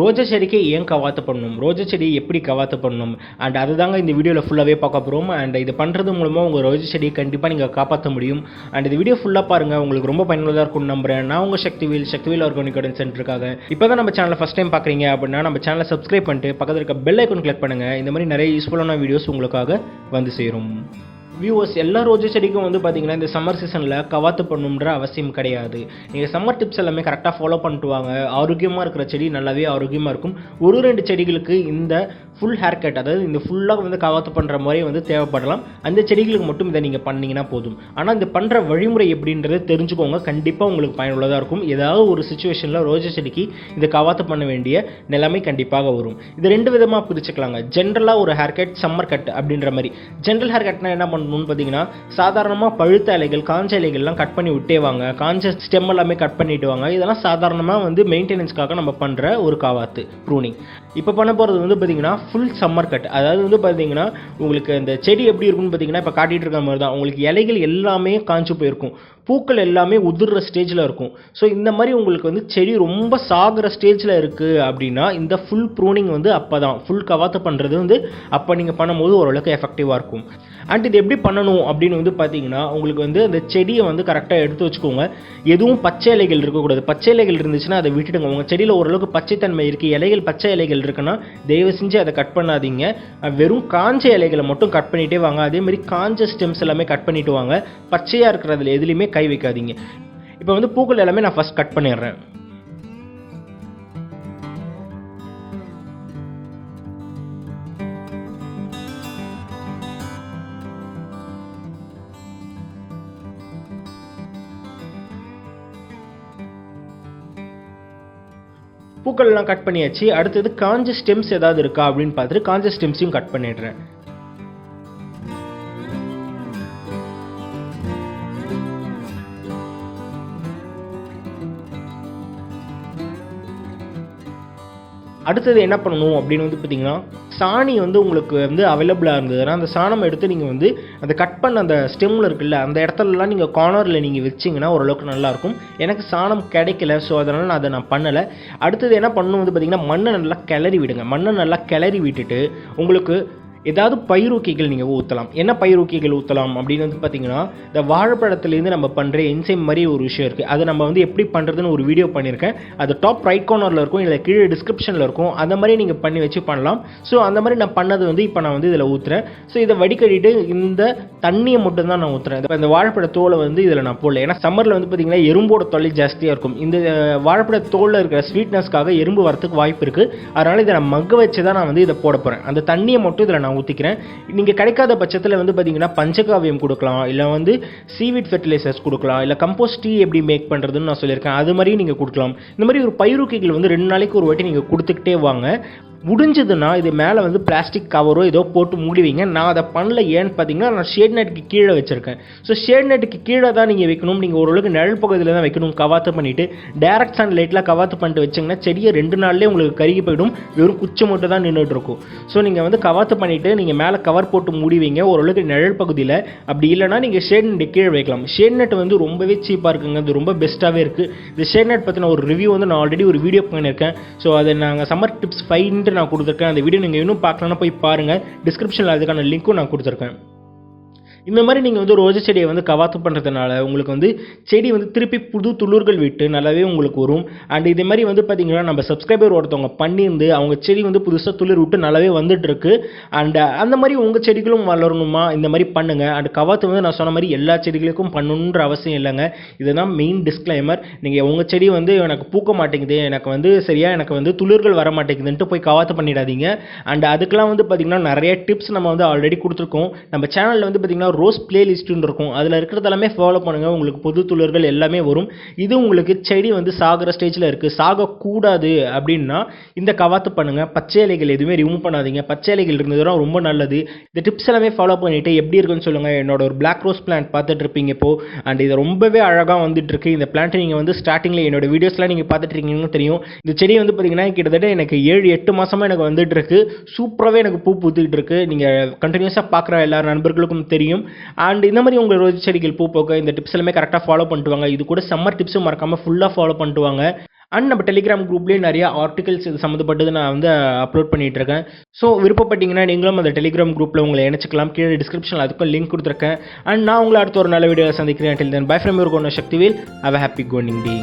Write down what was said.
ரோஜா செடிக்கு ஏன் கவாத்து பண்ணணும் ரோஜா செடியை எப்படி கவாத்து பண்ணணும் அண்ட் அதுதாங்க இந்த வீடியோவில் ஃபுல்லாகவே பார்க்க போகிறோம் அண்ட் இது பண்ணுறது மூலமாக உங்கள் ரோஜா செடியை கண்டிப்பாக நீங்கள் காப்பாற்ற முடியும். அண்ட் இந்த வீடியோ ஃபுல்லாக பாருங்கள் உங்களுக்கு ரொம்ப பயனுள்ளதாக இருக்கும்னு நம்புறேன். நான் உங்கள் சக்திவேல் சக்திவேல் ஆர்கானிக் கார்டன் சென்டருக்காக இப்போ தான் நம்ம சேனலை ஃபஸ்ட் டைம் பார்க்குறீங்க அப்படின்னா நம்ம சேனலை சப்ஸ்கிரைப் பண்ணிட்டு பக்கத்தில் இருக்க பெல் ஐக்கன் கிளிக் பண்ணுங்கள் இந்த மாதிரி நிறைய யூஸ்ஃபுல்லான வீடியோஸ் உங்களுக்காக வந்து சேரும். வியூவர்ஸ் எல்லா ரோஜா செடிக்கும் வந்து பார்த்தீங்கன்னா இந்த சம்மர் சீசனில் கவாத்து பண்ணணுன்ற அவசியம் கிடையாது. நீங்கள் சம்மர் டிப்ஸ் எல்லாமே கரெக்டாக ஃபாலோ பண்ணிட்டு வாங்க. ஆரோக்கியமாக இருக்கிற செடி நல்லாவே ஆரோக்கியமாக இருக்கும். ஒரு ரெண்டு செடிகளுக்கு இந்த ஃபுல் ஹேர் கட் அதாவது இந்த ஃபுல்லாக வந்து கவாத்து பண்ணுற மாதிரி வந்து தேவைப்படலாம். அந்த செடிகளுக்கு மட்டும் இதை நீங்கள் பண்ணிங்கன்னா போதும். ஆனால் இந்த பண்ணுற வழிமுறை எப்படின்றத தெரிஞ்சுக்கோங்க. கண்டிப்பாக உங்களுக்கு பயனுள்ளதாக இருக்கும். ஏதாவது ஒரு சுச்சுவேஷனில் ரோஜா செடிக்கு இதை கவாத்து பண்ண வேண்டிய நிலைமை கண்டிப்பாக வரும். இது ரெண்டு விதமாக பிரிச்சுக்கலாங்க. ஜென்ரலாக ஒரு ஹேர் கட் சம்மர் கட் அப்படின்ற மாதிரி. ஜென்ரல் ஹேர் கட்னா என்ன பண்ணணும்னு பார்த்தீங்கன்னா சாதாரணமாக பழுத்த இலைகள் காஞ்ச இலைகள்லாம் கட் பண்ணி விட்டே வாங்க. காஞ்ச ஸ்டெம் எல்லாமே கட் பண்ணிட்டு வாங்க. இதெல்லாம் சாதாரணமாக வந்து மெயின்டெனன்ஸ்க்காக நம்ம பண்ணுற ஒரு காவாத்து ப்ரூனிங் இப்போ பண்ண போகிறது வந்து பார்த்தீங்கன்னா ஃபுல் சம்மர் கட் அதாவது வந்து பார்த்தீங்கன்னா உங்களுக்கு இந்த செடி எப்படி இருக்கும்னு பார்த்தீங்கன்னா இப்போ காட்டிகிட்டு இருக்க மாதிரி தான். உங்களுக்கு இலைகள் எல்லாமே காஞ்சு போயிருக்கும். பூக்கள் எல்லாமே உதிர்ற ஸ்டேஜில் இருக்கும். ஸோ இந்த மாதிரி உங்களுக்கு வந்து செடி ரொம்ப சாகிற ஸ்டேஜில் இருக்குது அப்படின்னா இந்த ஃபுல் ப்ரூனிங் வந்து அப்போ தான் ஃபுல் கவாத்து பண்ணுறது வந்து அப்போ நீங்கள் பண்ணும்போது ஓரளவுக்கு எஃபெக்டிவாக இருக்கும். அண்ட் இது எப்படி பண்ணணும் அப்படின்னு வந்து பார்த்தீங்கன்னா உங்களுக்கு வந்து அந்த செடியை வந்து கரெக்டாக எடுத்து வச்சுக்கோங்க. எதுவும் பச்சை இலைகள் இருக்கக்கூடாது. பச்சை இலைகள் இருந்துச்சுன்னா அதை விட்டுடுங்க. உங்கள் செடியில் ஓரளவுக்கு பச்சைத்தன்மை இருக்குது இலைகள் பச்சை இலைகள் இருக்குன்னா தயவு செஞ்சு அதை கட் பண்ணாதீங்க. வெறும் காஞ்ச இலைகளை மட்டும் கட் பண்ணிகிட்டே வாங்க. அதே மாதிரி காஞ்ச ஸ்டெம்ஸ் எல்லாமே கட் பண்ணிட்டு வாங்க. பச்சையாக இருக்கிறதுல எதுலேயுமே கை வைக்காதீங்க. இப்போ வந்து பூக்கள் எல்லாமே நான் ஃபஸ்ட் கட் பண்ணிடுறேன். பூக்கள்லாம் கட் பண்ணியாச்சு. அடுத்தது காஞ்ச ஸ்டெம்ஸ் ஏதாவது இருக்கா அப்படின்னு பார்த்துட்டு காஞ்ச ஸ்டெம்ஸையும் கட் பண்ணிடுறேன். அடுத்தது என்ன பண்ணணும் அப்படின்னு வந்து பார்த்தீங்கன்னா சாணி வந்து உங்களுக்கு வந்து அவைலபிளாக இருந்ததுன்னா அந்த சாணம் எடுத்து நீங்கள் வந்து அந்த கட் பண்ண அந்த ஸ்டெம்மில் இருக்குல்ல அந்த இடத்துலலாம் நீங்கள் கார்னரில் நீங்கள் வச்சிங்கன்னா ஓரளவுக்கு நல்லாயிருக்கும் எனக்கு சாணம் கிடைக்கல ஸோ அதனால் நான் அதை நான் பண்ணலை. அடுத்தது என்ன பண்ணணும் வந்து பார்த்தீங்கன்னா மண்ணை நல்லா கிளறி விடுங்க. மண்ணை நல்லா கிளறி விட்டுட்டு உங்களுக்கு ஏதாவது பயிரூக்கிகள் நீங்கள் ஊற்றலாம் என்ன பயிரூக்கிகள் ஊற்றலாம் அப்படின்னு வந்து பார்த்தீங்கன்னா இந்த வாழைப்பழத்துலேருந்து நம்ம பண்ணுற என்சைம் மாதிரி ஒரு விஷயம் இருக்குது அதை நம்ம வந்து எப்படி பண்ணுறதுன்னு ஒரு வீடியோ பண்ணியிருக்கேன். அது டாப் ரைட் கார்னரில் இருக்கும் இல்லை கீழே டிஸ்கிரிப்ஷனில் இருக்கும். அந்த மாதிரி நீங்கள் பண்ணி வச்சு பண்ணலாம். ஸோ அந்த மாதிரி நான் பண்ணது வந்து இப்போ நான் வந்து இதில் ஊற்றுறேன் ஸோ இதை வடிகட்டிட்டு இந்த தண்ணியை மட்டும் தான் நான் ஊற்றுறேன் இப்போ இந்த வாழைப்பழ தோலை வந்து இதில் நான் போடல. ஏன்னா சம்மரில் வந்து பார்த்தீங்கன்னா எறும்போட தொல்லை ஜாஸ்தியாக இருக்கும். இந்த வாழைப்பழ தோலில் இருக்கிற ஸ்வீட்னஸ்க்காக எறும்பு வரத்துக்கு வாய்ப்பு இருக்குது அதனால் இதை நான் மக்க வச்சு தான் நான் வந்து இதை போட போகிறேன் அந்த தண்ணியை மட்டும் இதில் நான் ஊற்றிக்கிறேன் நீங்கள் கிடைக்காத பட்சத்தில் வந்து பார்த்தீங்கன்னா பஞ்சகாவியம் கொடுக்கலாம். இல்லை வந்து சீவிட் ஃபெர்டிலைசர்ஸ் கொடுக்கலாம். இல்லை கம்போஸ்ட் டீ எப்படி மேக் பண்ணுறதுன்னு நான் சொல்லியிருக்கேன். அது மாதிரியும் நீங்கள் கொடுக்கலாம். இந்த மாதிரி ஒரு பயிருக்கைகள் வந்து ரெண்டு நாளைக்கு ஒரு வாட்டி நீங்கள் கொடுத்துக்கிட்டே வாங்க. முடிஞ்சதுன்னா இது மேலே வந்து பிளாஸ்டிக் கவரோ ஏதோ போட்டு மூடிவிங்க. நான் அதை பண்ணல ஏன்னு பார்த்தீங்கன்னா நான் ஷேட் நெட்டுக்கு கீழே வச்சுருக்கேன். ஸோ ஷேட் நெட்டுக்கு கீழே தான் நீங்கள் வைக்கணும். நீங்கள் ஓரளவுக்கு நிழல் பகுதியில் தான் வைக்கணும். கவாத்து பண்ணிவிட்டு டேரக்ட் சன் லைட்டில் கவாத்து பண்ணிட்டு வச்சிங்கன்னா செடியை ரெண்டு நாள்லேயே உங்களுக்கு கருகி போயிடும். வெறும் குச்சி மட்டும் தான் நின்றுட்டு இருக்கும். ஸோ நீங்கள் வந்து கவாத்து பண்ணிவிட்டு நீங்கள் மேலே கவர் போட்டு மூடிவிங்க. ஓரளவுக்கு நிழல் பகுதியில். அப்படி இல்லைனா நீங்கள் ஷேட் நெட்டு கீழே வைக்கலாம். ஷேட் நெட் வந்து ரொம்பவே சீப்பாக இருக்குங்க. அது ரொம்ப பெஸ்ட்டாகவே இருக்குது இந்த ஷேட் நெட் பற்றின ஒரு ரிவ்யூ வந்து நான் ஆல்ரெடி ஒரு வீடியோ பண்ணியிருக்கேன். ஸோ அதை நாங்கள் சம்மர் டிப்ஸ் ஃபைவ்ன்ட்டு நான் கொடுத்துருக்கேன். அந்த வீடியோ நீங்கள் இன்னும் பார்க்கலன்னா போய் பாருங்கள் டிஸ்கிரிப்ஷனில் அதுக்கான லிங்க்கும் நான் கொடுத்துருக்கேன். இந்த மாதிரி நீங்கள் வந்து ரோஜா செடியை வந்து கவாத்து பண்ணுறதுனால உங்களுக்கு வந்து செடி வந்து திருப்பி புது துளிர்கள் விட்டு நல்லாவே உங்களுக்கு வரும். அண்ட் இதே மாதிரி வந்து பார்த்தீங்கன்னா நம்ம சப்ஸ்கிரைபர் ஒருத்தவங்க பண்ணியிருந்து அவங்க செடி வந்து புதுசாக துளிர் விட்டு நல்லாவே வந்துட்டுருக்கு. அண்ட் அந்த மாதிரி உங்கள் செடிகளும் வளரணுமா? இந்த மாதிரி பண்ணுங்கள் அண்ட் கவாத்து வந்து நான் சொன்ன மாதிரி எல்லா செடிகளுக்கும் பண்ணணுன்ற அவசியம் இல்லைங்க. இதுதான் மெயின் டிஸ்க்ளைமர் நீங்கள் உங்கள் செடி வந்து எனக்கு பூக்க மாட்டேங்குது எனக்கு வந்து சரியாக எனக்கு வந்து துளிர்கள் வர மாட்டேங்குதுன்ட்டு போய் கவாத்து பண்ணிடாதீங்க. அண்ட் அதுக்கெலாம் வந்து பார்த்திங்கன்னா நிறைய டிப்ஸ் நம்ம வந்து ஆல்ரெடி கொடுத்துருக்கோம். நம்ம சேனலில் வந்து பார்த்திங்கன்னா ரோஸ் பிளேலிஸ்ட்டுன்னு இருக்கும். அதில் இருக்கிறதெல்லாமே ஃபாலோ பண்ணுங்கள் உங்களுக்கு புது துளர்கள் எல்லாமே வரும். இது உங்களுக்கு செடி வந்து சாகிற ஸ்டேஜில் இருக்குது சாகக்கூடாது அப்படின்னா இந்த கவாத்து பண்ணுங்கள் பச்சை இலைகள் எதுவுமே ரிமூவ் பண்ணாதீங்க. பச்சை இலைகள் இருந்ததுனா ரொம்ப நல்லது. இந்த டிப்ஸ் எல்லாமே ஃபாலோ பண்ணிவிட்டு எப்படி இருக்குன்னு சொல்லுங்கள் என்னோட ஒரு பிளாக் ரோஸ் பிளான்ட் பார்த்துட்டு இருப்பீங்க இப்போ. அண்ட் இது ரொம்பவே அழகாக வந்துட்டு இருக்கு இந்த பிளான்ட் நீங்கள் வந்து ஸ்டார்டிங்கில் என்னோட வீடியோஸ்லாம் நீங்கள் பார்த்துட்டு இருக்கீங்கன்னு தெரியும். இந்த செடி வந்து பார்த்தீங்கன்னா கிட்டத்தட்ட எனக்கு ஏழு எட்டு மாதமாக எனக்கு வந்துட்டு இருக்கு சூப்பராகவே எனக்கு பூ பூத்துக்கிட்டு இருக்கு. நீங்கள் கண்டினியூஸாக பார்க்குற எல்லா நண்பர்களுக்கும் தெரியும். முடியும். அண்ட் இந்த மாதிரி உங்கள் ரோஜ் செடிகள் பூ போக்க இந்த டிப்ஸ் எல்லாமே கரெக்டாக ஃபாலோ பண்ணுவாங்க இது கூட சம்மர் டிப்ஸும் மறக்காமல் ஃபுல்லாக ஃபாலோ பண்ணுவாங்க அண்ட் நம்ம டெலிகிராம் குரூப்லேயும் நிறைய ஆர்டிகல்ஸ் இது சம்மந்தப்பட்டது நான் வந்து அப்லோட் பண்ணிட்டு இருக்கேன். ஸோ விருப்பப்பட்டீங்கன்னா நீங்களும் அந்த டெலிகிராம் குரூப்பில் உங்களை இணைச்சிக்கலாம். கீழே டிஸ்கிரிப்ஷனில் அதுக்கும் லிங்க் கொடுத்துருக்கேன். அண்ட் நான் உங்களை அடுத்த ஒரு நல்ல வீடியோ சந்திக்கிறேன். Till then bye from your கோன Sakthivel how happy கோனிங் டே